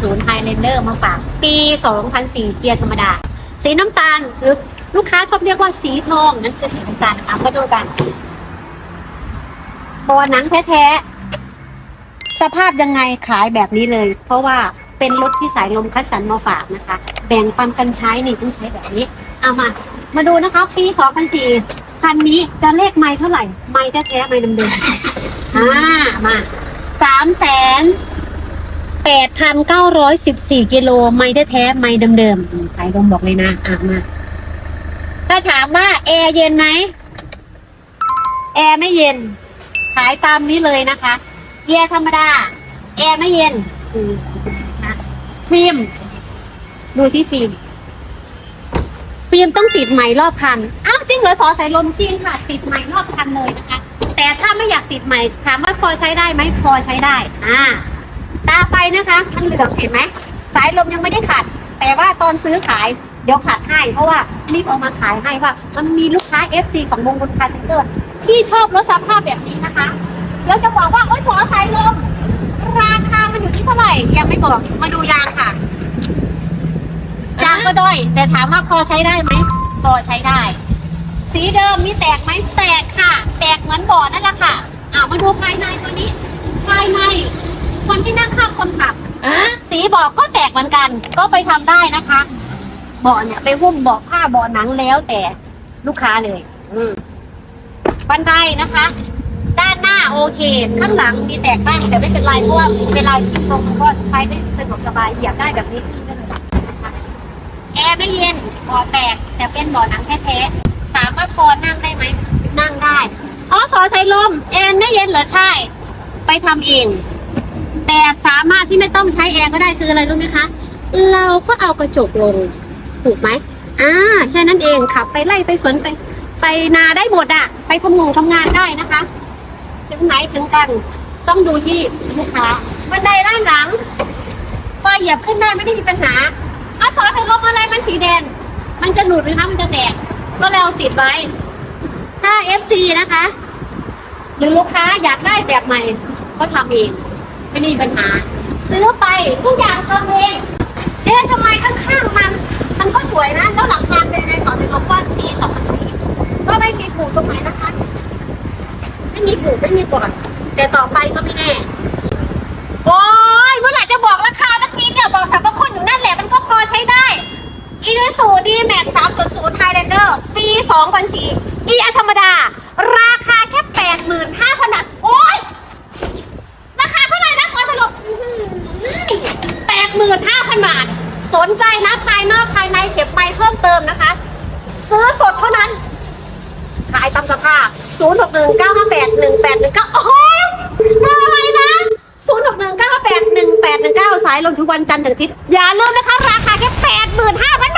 3.0 Highlander มาฝากปี 2004 เกียร์ธรรมดา สีน้ำตาลหรือลูกค้าชอบเรียกว่าสีทองนั่นคือสีน้ำตาลนะคะมาดูกันบอหนังแท้ๆ สภาพยังไงขายแบบนี้เลย เพราะว่าเป็นรถที่สายลมคัดสรรมาฝากนะคะ แบ่งปันกันใช้นี่ต้องใช้แบบนี้ เอามา มาดูนะคะ ปี 2004 คันนี้จะเลขไม้เท่าไหร่ ไม้แท้ๆไม้เดิมๆอ่ามาสามแสน แปดพันเก้าร้อยสิบสี่กิโลไม้แท้ๆไม้เดิมๆสายลมบอกเลยนะอะมาถ้าถามว่าแอร์เย็นไหมแอร์ไม่เย็น ขายตามนี้เลยนะคะเกียร์ธรรมดา แอร์ไม่เย็นฟิล์มดูที่ฟิล์มฟิล์มต้องติดใหม่รอบคันอ้าวจริงเหรอสอสายลมจริงค่ะ ติดใหม่รอบคันเลยนะคะ แต่ถ้าไม่อยากติดใหม่ถามว่าพอใช้ได้ไหมพอใช้ได้ อ่า ตาไฟนะคะ มันเหลืองเห็นไหมสายลมยังไม่ได้ขัดแต่ว่าตอนซื้อขายเดี๋ยวขัดให้ เพราะว่ารีบเอามาขายให้ว่า มันมีลูกค้า FC ของวงบนคาร์เซ็นเตอร์ ที่ชอบรถสภาพแบบนี้นะคะ แล้วจะบอกว่าโอ้ยสอสายลม ราคามันอยู่ที่เท่าไหร่ ยังไม่บอกมาดูยางค่ะยางก็ด้อย แต่ถามว่าพอใช้ได้ไหมพอใช้ได้ สีเดิมนี่แตกไหมแตกค่ะ แตกเหมือนบ่อนั่นแหละค่ะอ่ามาดูภายในตัวนี้ คนที่นั่งข้างคนขับ สีเบอกก็แตกเหมือนกัน ก็ไปทำได้นะคะเบาะเนี่ยไปหุ้มเบาะผ้าเบาะหนังแล้วแต่ลูกค้าเลย อืมบันไดนะคะ ด้านหน้าโอเค ข้างหลังมีแตกบ้างแต่ไม่เป็นไรเพราะว่าเวลาขี่ตรงก็ใช้ได้สะดวกสบายเหยียบได้แบบนี้ขึ้นได้เลยแอร์ไม่เย็นบาะแตกแต่เป็นบาะหนังแท้ๆถามว่าพอนั่งได้ไหมนั่งได้อ๋อสอใส่ลมแอร์ไม่เย็นเหรอใช่ ไปทำเอง แต่สามารถที่ไม่ต้องใช้แอร์ก็ได้คืออะไรรู้ไหมคะ เราก็เอากระจกลงถูกไหมอ่าแค่นั้นเองขับไปไล่ไปสวนไป ไปนาได้หมดอะไปทำงงทำงานได้นะคะถึงไหนถึงกันต้องดูที่ลูกค้าบันไดด้านหลังพอเหยียบขึ้นได้ไม่ได้มีปัญหาอาสอใส่ลมอะไรมันสีแดง มันจะหลุดไหมคะมันจะแตกก็แล้วติดไว้ถ้า FC นะคะ หรือลูกค้าอยากได้แบบใหม่ก็ทำเอง ไม่มีปัญหา ซื้อไปทุกอย่างทำเองเอ๊ะทำไมข้างๆมัน มันก็สวยนะ แล้วหลังคาเป็นในสอนเซนลมว่าปี2004ก็ไม่มีผูกตรงไหนนะคะ ไม่มีผูกไม่มีกดแต่ต่อไปก็ไม่แน่โอ้ยเมื่อไหร่จะบอกราคาสักทีเนี่ยบอกสรรพคุณอยู่นั่นแหละมันก็พอใช้ได้อีซูดีแม็ก3.0ไฮแลนเดอร์ปี2004เกียร์ธรรมดา ราคาแค่85,000บาทโอ้ย ราคาเท่าไหร่นะขอสรุปแปดหมื่นห้าพันบาท สนใจนะภายนอกภายในเก็บไปเพิ่มเติมนะคะ ซื้อสดเท่านั้น ขายตามสภาพ 0 6 1 9 5 8 1 8 1 9 โอ้โหอะไรนะ 0 6 1 9 5 8 1 8 1 9 สายลงทุกวันจันทร์ถึงอาทิตย์อย่าลืมนะคะ ราคาแค่ 85,000บาท